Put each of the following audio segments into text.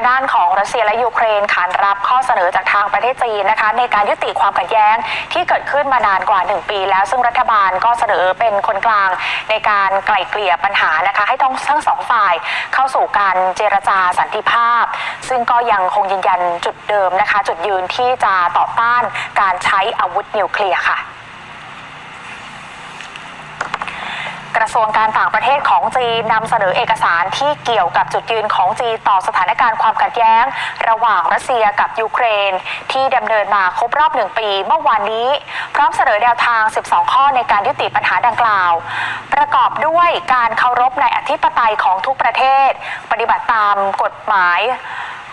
างด้านของรัสเซียและยูเครนขานรับข้อเสนอจากทางประเทศจีนนะคะ ในการยุติความขัดแย้งที่เกิดขึ้นมานานกว่า 1 ปี แล้วซึ่งรัฐบาลก็เสนอเป็นคนกลางในการไกล่เกลี่ยปัญหานะคะให้ต้องทั้งสองฝ่ายเข้าสู่การเจรจาสันติภาพ ซึ่งก็ยังคงยืนยันจุดเดิมนะคะ จุดยืนที่จะต่อต้านการใช้อาวุธนิวเคลียร์ค่ะ ระทรวงการต่างประเทศของจีนนำเสนอเอกสารที่เกี่ยวกับจุดยืนของจีนต่อสถานการณ์ความขัดแย้ง ระหว่างรัสเซียกับยูเครน ที่ดำเนินมาครบรอบหนึ่งปีเมื่อวานนี้ พร้อมเสนอแนวทาง 12 ข้อในการยุติปัญหาดังกล่าว ประกอบด้วยการเคารพในอธิปไตยของทุกประเทศ ปฏิบัติตามกฎหมาย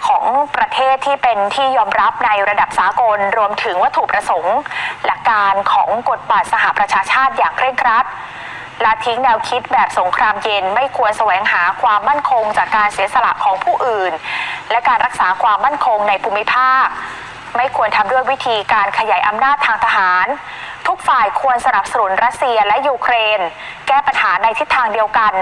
ของประเทศที่เป็นที่ยอมรับในระดับสากลรวมถึงวัตถุประสงค์ หลักการของกฎบัตรสหประชาชาติอย่างเคร่งครัด ละทิ้งแนวคิดแบบสงครามเย็นไม่ควรแสวงหาความมั่นคงจากการเสียสละของผู้อื่น และการรักษาความมั่นคงในภูมิภาค ไม่ควรทำด้วยวิธีการขยายอำนาจทางทหาร ทุกฝ่ายควรสนับสนุนรัสเซียและยูเครน แก้ปัญหาในทิศทางเดียวกัน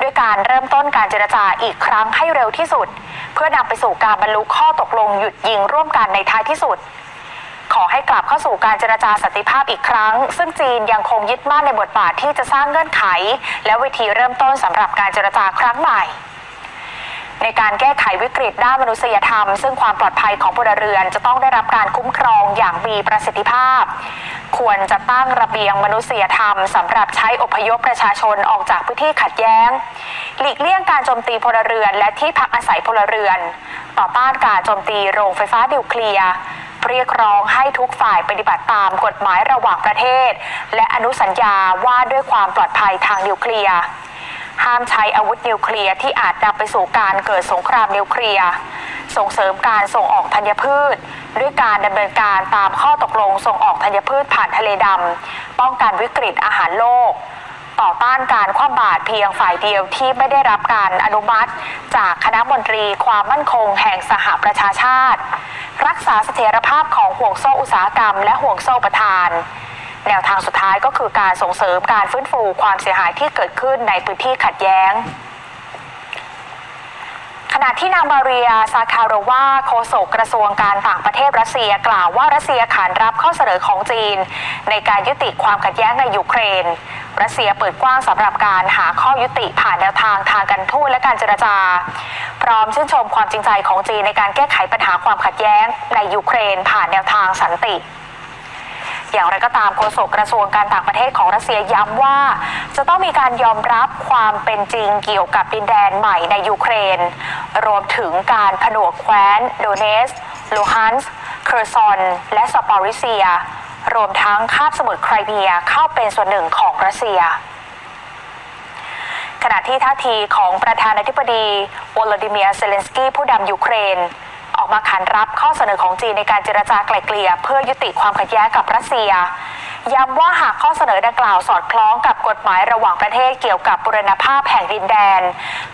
ด้วยการเริ่มต้นการเจรจาอีกครั้งให้เร็วที่สุด เพื่อนำไปสู่การบรรลุข้อตกลงหยุดยิงร่วมกันในท้ายที่สุด ขอให้กลับเข้าสู่การเจรจาสันติภาพอีกครั้ง ซึ่งจีนยังคงยึดมั่นในบทบาทที่จะสร้างเงื่อนไข และวิธีเริ่มต้นสำหรับการเจรจาครั้งใหม่ในการแก้ไขวิกฤตด้านมนุษยธรรม ซึ่งความปลอดภัยของพลเรือน จะต้องได้รับการคุ้มครองอย่างมีประสิทธิภาพ ควรจะตั้งระเบียงมนุษยธรรมสำหรับใช้อพยพประชาชนออกจากพื้นที่ขัดแย้ง หลีกเลี่ยงการโจมตีพลเรือน และที่พักอาศัยพลเรือน ต่อต้านการโจมตีโรงไฟฟ้านิวเคลียร์ เรียกร้องให้ทุกฝ่ายปฏิบัติตามกฎหมายระหว่างประเทศ และอนุสัญญาว่าด้วยความปลอดภัยทางนิวเคลียร์ห้ามใช้อาวุธนิวเคลียร์ที่อาจนำไปสู่การเกิดสงครามนิวเคลียร์ ส่งเสริมการส่งออกธัญพืช ด้วยการดำเนินการตามข้อตกลงส่งออกธัญพืชผ่านทะเลดำป้องกันวิกฤตอาหารโลก ต่อต้านการคว่ำบาตรเพียงฝ่ายเดียวที่ไม่ได้รับการอนุมัติ จากคณะมนตรีความมั่นคงแห่งสหประชาชาติ รักษาเสถียรภาพของห่วงโซ่อุตสาหกรรม และห่วงโซ่ประทาน แนวทางสุดท้ายก็คือการส่งเสริมการฟื้นฟูความเสียหายที่เกิดขึ้นในพื้นที่ขัดแย้งขณะที่นางมาเรีย ซาคารโรวาโฆษกกระทรวงการต่างประเทศรัสเซียกล่าวว่ารัสเซียขานรับข้อเสนอของจีน ในการยุติความขัดแย้งในยูเครน รัสเซียเปิดกว้างสำหรับการหาข้อยุติผ่านแนวทางทางการทูตและการเจรจา พร้อมชื่นชมความจริงใจของจีนในการแก้ไขปัญหาความขัดแย้ง ในยูเครนผ่านแนวทางสันติอย่างไรก็ตามโฆษกกระทรวงการต่างประเทศของรัสเซียย้ำว่า จะต้องมีการยอมรับความเป็นจริงเกี่ยวกับดินแดนใหม่ในยูเครน รวมถึงการผนวกแคว้น โดเนสลูฮันส์เคอร์ซอน และสปอริเซีย รวมทั้งคาบสมุทรไครเมียเข้าเป็นส่วนหนึ่งของรัสเซีย ขณะที่ท่าทีของประธานาธิบดีวโลดิเมียร์เซเลนสกี้ผู้นำยูเครน ออกมาขานรับข้อเสนอของจีนในการเจรจาไกล่เกลี่ยเพื่อยุติความขัดแย้งกับรัสเซียย้ำว่าหากข้อเสนอดังกล่าวสอดคล้องกับกฎหมายระหว่างประเทศเกี่ยวกับบุรณภาพแห่งดินแดน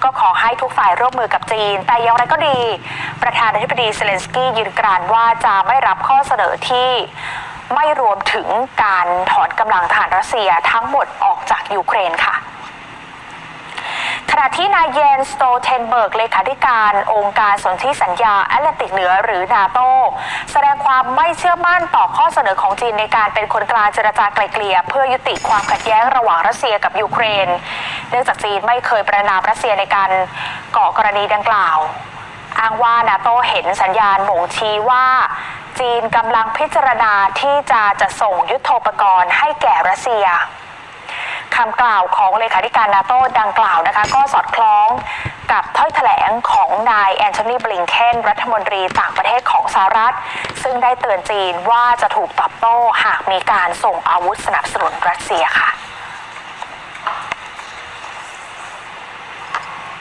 ก็ขอให้ทุกฝ่ายร่วมมือกับจีน แต่อย่างไรก็ดี ประธานาธิบดีเซเลนสกี้ยืนกรานว่าจะไม่รับข้อเสนอที่ ไม่รวมถึงการถอนกำลังทหารรัสเซียทั้งหมดออกจากยูเครนค่ะขณะที่นายเยนสโตเทนเบิร์กเลขาธิการองค์การสนธิสัญญาแอตแลนติกเหนือหรือนาโตแสดงความไม่เชื่อมั่นต่อข้อเสนอของจีนในการเป็นคนกลางเจรจาไกลเกลี่ยเพื่อยุติความขัดแย้งระหว่างรัสเซียกับยูเครน เนื่องจากจีนไม่เคยประนามรัสเซียในการก่อกรณีดังกล่าว อ้างว่านาโตเห็นสัญญาณบ่งชี้ว่า จีนกำลังพิจารณาที่จะจะส่งยุทโธปกรณ์ให้แก่รัสเซียคำกล่าวของเลขาธิการนาโต้ดังกล่าวนะคะ ก็สอดคล้องกับถ้อยแถลงของนายแอนโทนีบลิงเคนรัฐมนตรีต่างประเทศของสหรัฐ ซึ่งได้เตือนจีนว่าจะถูกตอบโต้หากมีการส่งอาวุธสนับสนุนรัสเซียค่ะ